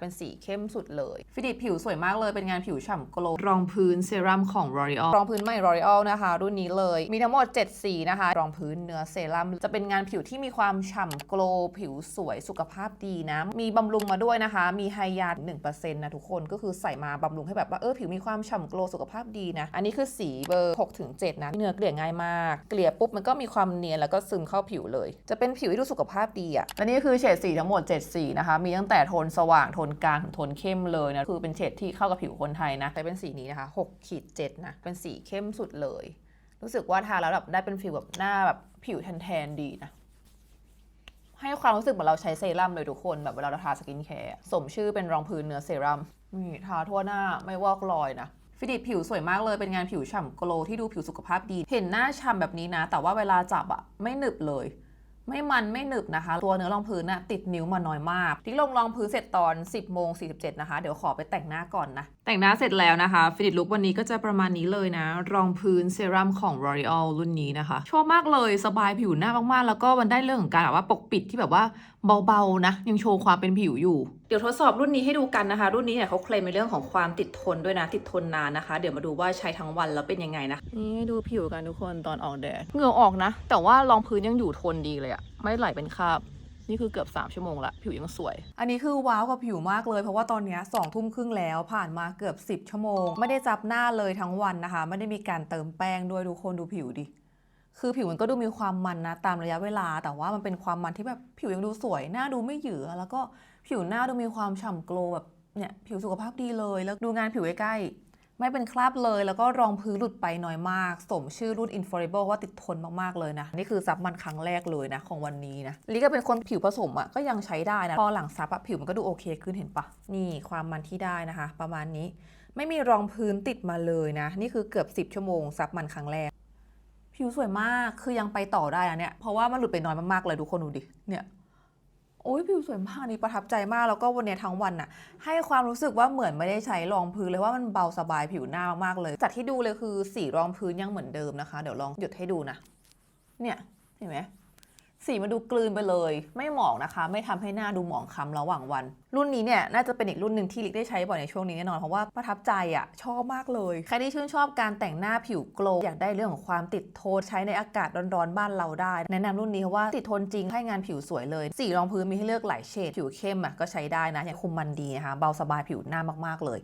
เป็นสีเข้มสุดเลย ฟิดิตผิวสวยมากเลย เป็นงานผิวฉ่ำโกลว์รองพื้นเซรั่มของ L'Oreal รองพื้นใหม่ L'Oreal นะคะ รุ่นนี้เลย มีทั้งหมด 7 สีนะคะ รองพื้นเนื้อเซรั่ม จะเป็นงานผิวที่มีความฉ่ำโกลว์ผิวสวย สุขภาพดีนะ มีบำรุงมาด้วยนะคะ มีไฮยา1%นะทุกคน ก็คือใส่มาบำรุงให้แบบว่า เออ ผิวมีความฉ่ำโกลว์สุขภาพดีนะ อันนี้คือสีเบอร์6ถึง7นะ เนื้อเกลี่ยง่ายมาก เกลี่ยปุ๊บมันก็มีความเนียนแล้วก็ซึมเข้าผิวเลย จะเป็นผิวที่ดูสุขภาพดีอะและนี่คือเฉดสีทั้งหมด 7 สีนะคะ มีตั้งแต่โทนสว่างโทนกลางถึงโทนเข้มเลยนะ คือเป็นเฉดที่เข้ากับผิวคนไทยนะ ใช้เป็นสีนี้นะคะ6ขีด7นะ เป็นสีเข้มสุดเลย รู้สึกว่าทาแล้วแบบได้เป็นฟิลแบบหน้าแบบผิวแทนๆดีนะ ให้ความรู้สึกเหมือนเราใช้เซรั่มเลยทุกคน แบบเวลาเราทาสกินแคร์ สมชื่อเป็นรองพื้นเนื้อเซรั่มนี่ทาทั่วหน้าไม่วอกรอยนะฟิดิตผิวสวยมากเลย เป็นงานผิวฉ่ำโกลว์ที่ดูผิวสุขภาพดี เห็นหน้าฉ่ำแบบนี้นะ แต่ว่าเวลาจับอะไม่หนึบเลย ไม่มันไม่หนึบนะคะ ตัวเนื้อรองพื้นน่ะติดนิ้วมาน้อยมากที่ลงรองพื้นเสร็จตอน 10โมง47นะคะ เดี๋ยวขอไปแต่งหน้าก่อนนะ แต่งหน้าเสร็จแล้วนะคะฟินิชลุควันนี้ก็จะประมาณนี้เลยนะ รองพื้นเซรั่มของ L'Oreal รุ่นนี้นะคะ ชอบมากเลยสบายผิวหน้ามากๆ แล้วก็มันได้เรื่องของการแบบว่าปกปิดที่แบบว่าเบาๆนะ ยังโชว์ความเป็นผิวอยู่ เดี๋ยวทดสอบรุ่นนี้ให้ดูกันนะคะ รุ่นนี้เนี่ยเขาเคลมในเรื่องของความติดทนด้วยนะ ติดทนนานนะคะ เดี๋ยวมาดูว่าใช้ทั้งวันแล้วเป็นยังไงนะนี่ดูผิวกันทุกคนตอนออกแดดเหงื่อออกนะ แต่ว่ารองพื้นยังอยู่ทนดีเลยอะไม่ไหลเป็นคราบ นี่คือเกือบ 3 ชั่วโมงละ ผิวยังสวย อันนี้คือว้าวกับผิวมากเลย เพราะว่าตอนนี้สองทุ่มครึ่งแล้วผ่านมาเกือบ 10 ชั่วโมง ไม่ได้จับหน้าเลยทั้งวันนะคะ ไม่ได้มีการเติมแป้งด้วยทุกคนดูผิวดิคือผิวมันก็ดูมีความมันนะตามระยะเวลา แต่ว่ามันเป็นความมันที่แบบผิวยังดูสวยหน้าดูไม่หยือแล้วก็ผิวหน้าดูมีความฉ่ำโกลว์แบบเนี่ยผิวสุขภาพดีเลยแล้วดูงานผิวใกล้ๆ ไม่เป็นคราบเลย แล้วก็รองพื้นหลุดไปน้อยมาก สมชื่อรุ่น Infallible ว่าติดทนมาก ๆ เลยนะ นี่คือซับมันครั้งแรกเลยนะ ของวันนี้นะลิก็เป็นคนผิวผสมอะ่ะก็ยังใช้ได้นะ พอหลังซับอะผิวมันก็ดูโอเคขึ้นเห็นปะนี่ความมันที่ได้นะคะ ประมาณนี้ไม่มีรองพื้นติดมาเลยนะ นี่คือเกือบ 10 ชั่วโมงซับมันครั้งแรก ผิวสวยมากคือยังไปต่อได้อะเนี่ยเพราะว่ามันหลุดไปน้อยมากๆเลยทุกคนดูดิเนี่ย อ้ยผิวสวยมากนี่ประทับใจมากแล้วก็วันเนี้ยทั้งวันน่ะให้ความรู้สึกว่าเหมือนไม่ได้ใช้รองพื้นเลยว่ามันเบาสบายผิวหน้ามากๆเลยจากที่ดูเลยคือสีรองพื้นยังเหมือนเดิมนะคะ เดี๋ยวลองหยุดให้ดูนะ เนี่ยเห็นไหม สีมันดูกลืนไปเลย ไม่หมองนะคะ ไม่ทำให้หน้าดูหมองคล้ำระหว่างวัน รุ่นนี้เนี่ยน่าจะเป็นอีกรุ่นหนึ่งที่ลิกได้ใช้บ่อยในช่วงนี้แน่นอนเพราะว่าประทับใจอะ่ะชอบมากเลยใครที่ชื่นชอบการแต่งหน้าผิวโกลว์อยากได้เรื่องของความติดทนใช้ในอากาศร้อนๆบ้านเราได้ แนะนำรุ่นนี้เพราะว่าติดทนจริงให้งานผิวสวยเลยสีรองพื้นมีให้เลือกหลายเฉดผิวเข้มอะก็ใช้ได้นะอย่างคุมมันดีนะคะเบาสบายผิวหน้ามากๆเลย